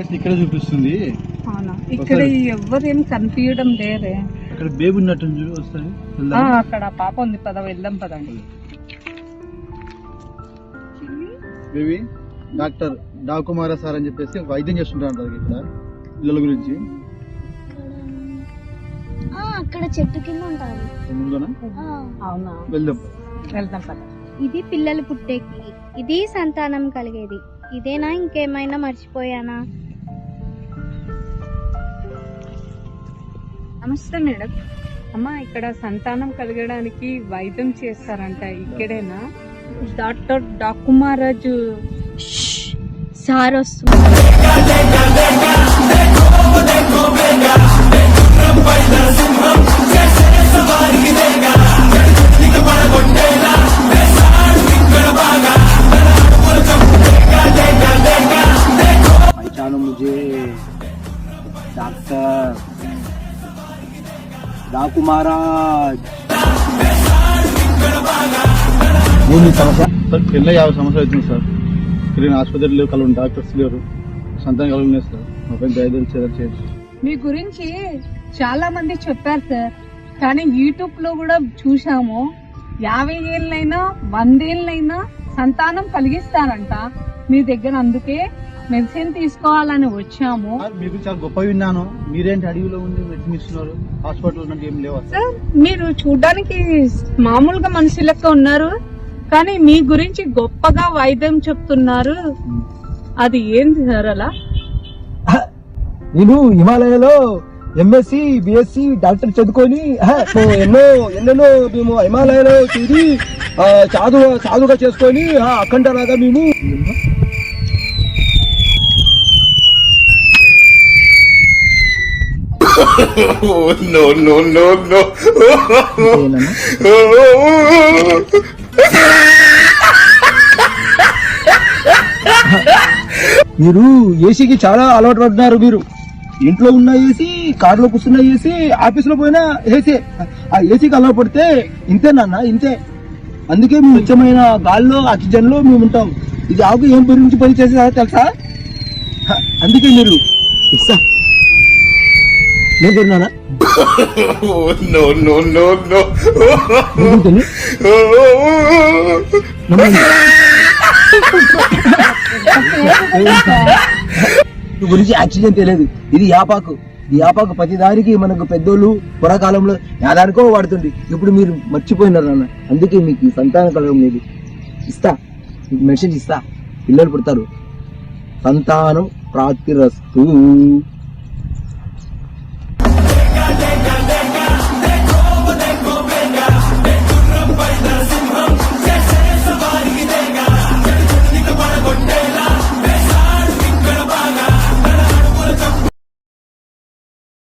ఇక్కడ చూపిస్తుంది. అవునా? ఇక్కడ ఎవ్వరేం కనిపించడం లేదే అక్కడ బేబీ ఉన్నట్టు వస్తుంది అక్కడ పాప ఉంది. పద వెళ్దాం పదండి. బేబీ డాక్టర్ డాకుమార సార్ అని చెప్పేసి వైద్యం చేస్తుంటారు ఇక్కడ పిల్లల గురించి. ఆ, అక్కడ చెట్టు కింద ఉంటారు. అవునా? వెళ్దాం. వెళ్దాం పద. ఇది పిల్లలు పుట్టేకి. ఇది సంతానం కలిగేది. ఇదేనా ఇంకేమైనా మర్చిపోయానా? నమస్తే మేడం అమ్మా ఇక్కడ సంతానం కలగడానికి వైద్యం చేస్తారంట ఇక్కడేనా డాక్టర్ డాకుమారాజు సార్ వస్తుంది पहचानो मुझे डॉक्टर డాకు సార్ పిల్ల యాభై సంవత్సరాలు అవుతుంది సార్. పిల్లల ఆసుపత్రి లేవు కలవండి డాక్టర్స్ లేరు. సంతానం కలవలేదు సార్. మాపై దయచేసి చేయాలి మీ గురించి చాలా మంది చెప్పారు సార్. కానీ యూట్యూబ్లో కూడా చూసాము యాభై ఏళ్ళైనా వందేళ్ళైనా సంతానం కలిగిస్తారంట. మీ దగ్గర అందుకే మెడిసిన్ తీసుకోవాలని వచ్చాము. మీకు చాలా గొప్ప విన్నాను. మీరేంటి అడవిలో ఉండి మెడిసిన్ ఇస్తున్నారు? హాస్పిటల్ ఏం లేవా సార్? మీరు చూడడానికి మామూలుగా మనిషి లెక్క ఉన్నారు. కానీ మీ గురించి గొప్పగా వైద్యం చెప్తున్నారు. అది ఏంది సార్ అలా? నేను హిమాలయలో ఎంఎస్సి బిఎస్సి డాక్టర్ చదువుకొని ఎన్నో ఎన్నెన్నో మేము హిమాలయలో తిరిగి సాధు సాధుగా చేసుకొని అఖండలాగా మేము no, no, no, no. మీరు ఏసీకి చాలా అలవాటు పడుతున్నారు మీరు. ఇంట్లో ఉన్న ఏసీ కారులో కూర్చున్న ఏసీ ఆఫీస్లో పోయినా ఏసీ. ఆ ఏసీకి అలవాటు పడితే ఇంతే నాన్న ఇంతే. అందుకే మేము ముఖ్యమైన గాల్లో ఆక్సిజన్లో మేము ఉంటాం. ఇది ఆకు ఏం గురించి పని చేసేదా తెలుసా? అందుకే మీరు. ఇస్తా నేను తిన్నానా. నువ్వు తిని. నమ్మండి. ఈ గురించి ఆక్సిజన్ తెలియదు. ఇది యాపాకు. ఈ యాపాకు ప్రతి దానికి మనకు పెద్దోళ్ళు పురాకాలంలో యాదానికో వాడుతుంది ఇప్పుడు మీరు మర్చిపోయినారు నాన్న. అందుకే మీకు ఈ సంతాన కలగం లేదు. ఇస్తా. మీకు మెసేజ్ ఇస్తా. పిల్లలు పుడతారు. సంతానం ప్రాప్తిరస్తు.